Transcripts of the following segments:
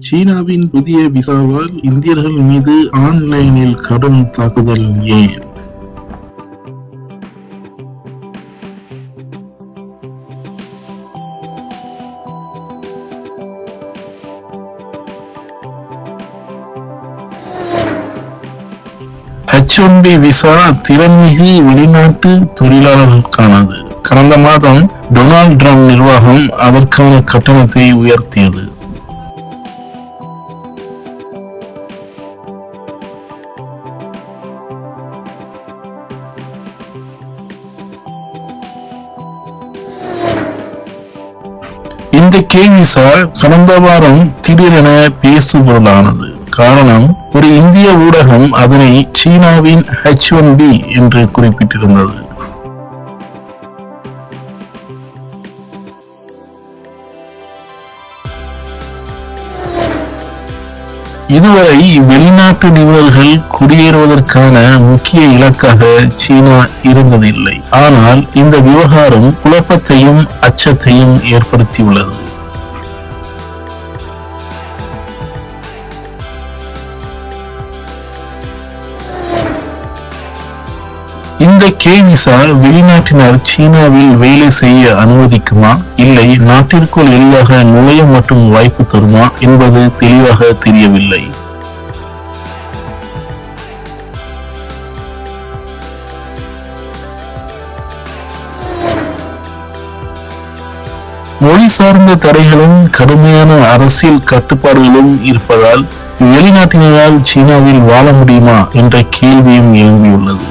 சீனாவின் புதிய விசாவால் இந்தியர்கள் மீது ஆன்லைனில் கடும் தாக்குதல் ஏன்? ஹெச் விசா திறன்மிகு வெளிநாட்டு தொழிலாளர்களுக்கானது கடந்த மாதம் டொனால்ட் ட்ரம்ப் நிர்வாகம் அதற்கான கட்டணத்தை உயர்த்தியது. இந்த கே விசா கடந்த வாரம் திடீரென பேசுபொருளானது. காரணம் ஒரு இந்திய ஊடகம் அதனை சீனாவின் ஹெச் ஒன் பி என்று குறிப்பிட்டிருந்தது. இதுவரை வெளிநாட்டு நிபுணர்கள் குடியேறுவதற்கான முக்கிய இலக்காக சீனா இருந்ததில்லை. ஆனால் இந்த விவகாரம் குழப்பத்தையும் அச்சத்தையும் ஏற்படுத்தியுள்ளது. இந்த கே விசா வெளிநாட்டினர் சீனாவில் வேலை செய்ய அனுமதிக்குமா? இல்லை நாட்டிற்குள் எளிதாக நுழைய மட்டும் வாய்ப்பு தருமா என்பது தெளிவாக தெரியவில்லை. மொழி சார்ந்த தடைகளும் கடுமையான அரசியல் கட்டுப்பாடுகளும் இருப்பதால் வெளிநாட்டினரால் சீனாவில் வாழ முடியுமா என்ற கேள்வியும் எழும்பியுள்ளது.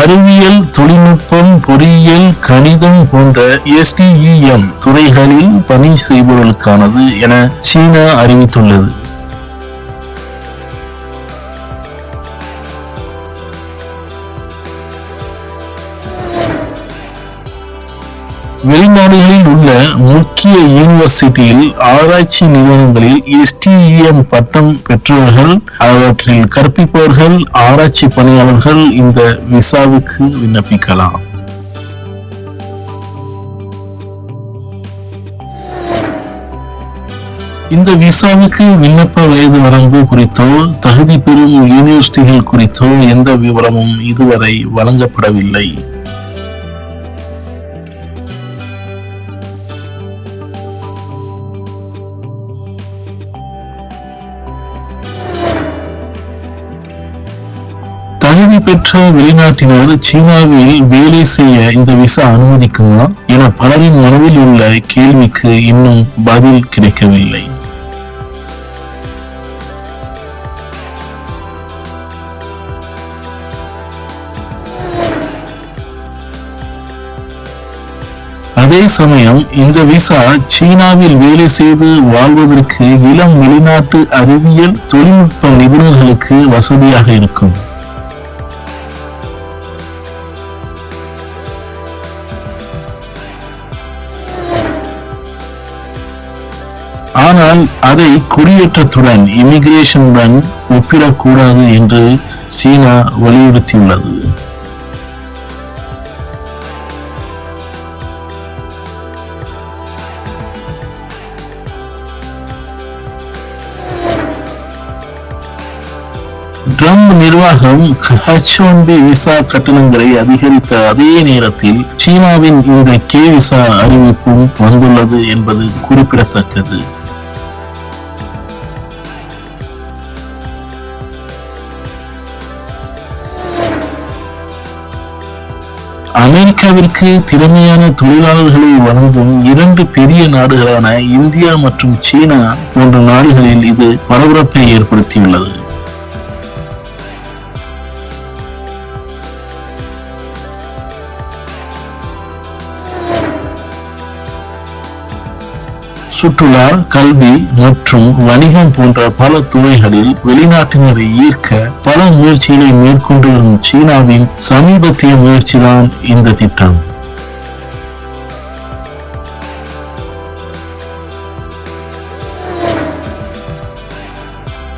அறிவியல் தொழில்நுட்பம் பொறியியல் கணிதம் போன்ற எஸ்டிஇஎம் துறைகளில் பணி செய்பவர்களுக்கானது என சீனா அறிவித்துள்ளது. வெளிநாடுகளில் உள்ள முக்கிய யூனிவர்சிட்டியில் ஆராய்ச்சி நிறுவனங்களில் எஸ்டிஇஎம் பட்டம் பெற்றவர்கள் அவற்றில் கற்பிப்பவர்கள் ஆராய்ச்சி பணியாளர்கள் இந்த விசாவுக்கு விண்ணப்பிக்கலாம். இந்த விசாவுக்கு விண்ணப்ப வயது வரம்பு குறித்தோ தகுதி பெறும் யூனிவர்சிட்டிகள் குறித்தோ எந்த விவரமும் இதுவரை வழங்கப்படவில்லை. தகுதி பெற்ற வெளிநாட்டினர் சீனாவில் வேலை செய்ய இந்த விசா அனுமதிக்குமா என பலரின் மனதில் உள்ள கேள்விக்கு இன்னும் பதில் கிடைக்கவில்லை. அதே சமயம் இந்த விசா சீனாவில் வேலை செய்து வாழ்வதற்கு இளம் வெளிநாட்டு அறிவியல் தொழில்நுட்ப நிபுணர்களுக்கு வசதியாக இருக்கும். ஆனால் அதை குடியேற்றத்துடன் இமிகிரேஷனுடன் ஒப்பிடக்கூடாது என்று சீனா வலியுறுத்தியுள்ளது. ட்ரம்ப் நிர்வாகம் ஹச் ஒன் பி விசா கட்டணங்களை அதிகரித்த அதே நேரத்தில் சீனாவின் இந்த கே விசா அறிவிப்பும் வந்துள்ளது என்பது குறிப்பிடத்தக்கது. அமெரிக்காவிற்கு திறமையான தொழிலாளர்களை வழங்கும் இரண்டு பெரிய நாடுகளான இந்தியா மற்றும் சீனா போன்ற நாடுகளில் இது பரபரப்பை ஏற்படுத்தியுள்ளது. சுற்றுலா கல்வி மற்றும் வணிகம் போன்ற பல துறைகளில் வெளிநாட்டினரை ஈர்க்க பல முயற்சிகளை மேற்கொண்டு வரும் சீனாவின் சமீபத்திய முயற்சிதான் இந்த திட்டம்.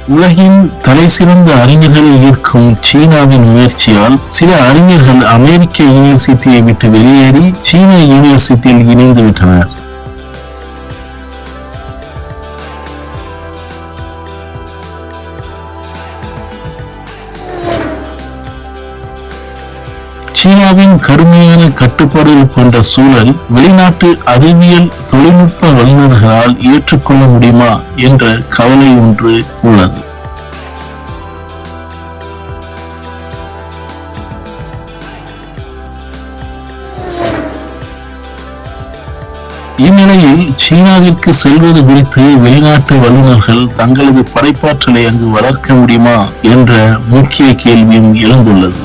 உலகின் தலைசிறந்த அறிஞர்களை ஈர்க்கும் சீனாவின் முயற்சியால் சில அறிஞர்கள் அமெரிக்க யூனிவர்சிட்டியை விட்டு வெளியேறி சீன யூனிவர்சிட்டியில் இணைந்து விட்டனர் சீனாவின் கடுமையான கட்டுப்பாடுகள் கொண்ட சூழல் வெளிநாட்டு அறிவியல் தொழில்நுட்ப வல்லுநர்களால் ஏற்றுக்கொள்ள முடியுமா என்ற கவலை ஒன்று உள்ளது. இந்நிலையில் சீனாவிற்கு செல்வது குறித்து வெளிநாட்டு வல்லுநர்கள் தங்களது படைப்பாற்றலை அங்கு வளர்க்க முடியுமா என்ற முக்கிய கேள்வியும் எழுந்துள்ளது.